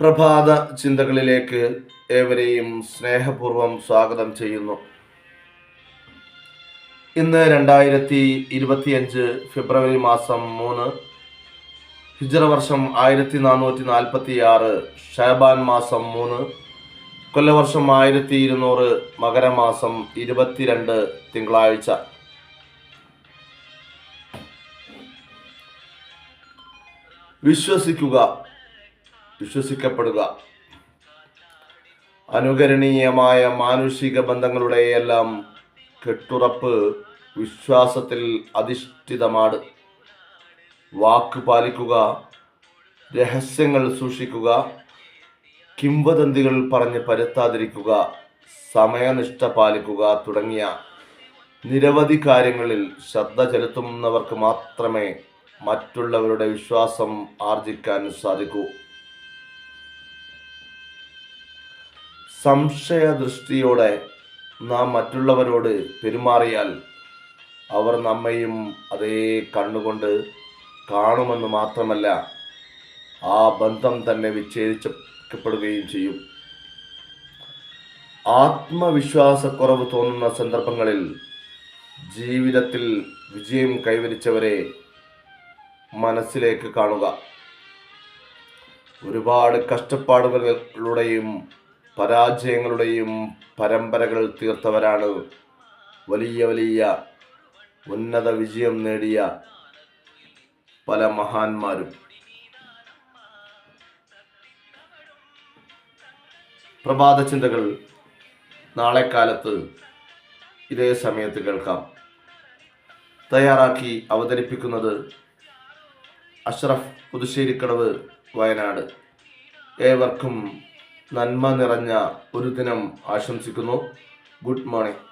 പ്രഭാത ചിന്തകളിലേക്ക് ഏവരെയും സ്നേഹപൂർവം സ്വാഗതം ചെയ്യുന്നു. ഇന്ന് രണ്ടായിരത്തി ഇരുപത്തിയഞ്ച് ഫെബ്രുവരി മാസം മൂന്ന് ഹിജറ വർഷം ആയിരത്തി നാനൂറ്റി നാൽപ്പത്തി ആറ് ഷാബാൻ മാസം മൂന്ന് കൊല്ലവർഷം ആയിരത്തി ഇരുന്നൂറ് മകരമാസം ഇരുപത്തിരണ്ട് തിങ്കളാഴ്ച. വിശ്വസിക്കുക. വിശ്വസിക്കപ്പെടുക. അനുകരണീയമായ മാനുഷിക ബന്ധങ്ങളുടെ എല്ലാം കെട്ടുറപ്പ് വിശ്വാസത്തിൽ അധിഷ്ഠിതമാണ്. വാക്ക് പാലിക്കുക രഹസ്യങ്ങൾ സൂക്ഷിക്കുക കിംവദന്തികൾ പറഞ്ഞ് പരത്താതിരിക്കുക സമയനിഷ്ഠ പാലിക്കുക തുടങ്ങിയ നിരവധി കാര്യങ്ങളിൽ ശ്രദ്ധ ചെലുത്തുന്നവർക്ക് മാത്രമേ മറ്റുള്ളവരുടെ വിശ്വാസം ആർജിക്കാൻ സാധിക്കൂ. സംശയദൃഷ്ടിയോടെ നാം മറ്റുള്ളവരോട് പെരുമാറിയാൽ അവർ നമ്മയും അതേ കണ്ണുകൊണ്ട് കാണുമെന്ന് മാത്രമല്ല ആ ബന്ധം തന്നെ വിച്ഛേദിക്കപ്പെടുകയും ചെയ്യും. ആത്മവിശ്വാസക്കുറവ് തോന്നുന്ന സന്ദർഭങ്ങളിൽ ജീവിതത്തിൽ വിജയം കൈവരിച്ചവരെ മനസ്സിലേക്ക് കാണുക. ഒരുപാട് കഷ്ടപ്പാടുകളുടെയും പരാജയങ്ങളുടെയും പരമ്പരകൾ തീർത്തവരാണ് വലിയ വലിയ ഉന്നത വിജയം നേടിയ പല മഹാന്മാരും. പ്രഭാത ചിന്തകൾ നാളെ കാലത്ത് ഇതേ സമയത്ത് കേൾക്കാം. തയ്യാറാക്കി അവതരിപ്പിക്കുന്നത് അഷ്റഫ് പുതുശ്ശേരിക്കടവ് വയനാട്. ഏവർക്കും നന്മ നിറഞ്ഞ ഒരു ദിനം ആശംസിക്കുന്നു. Good morning.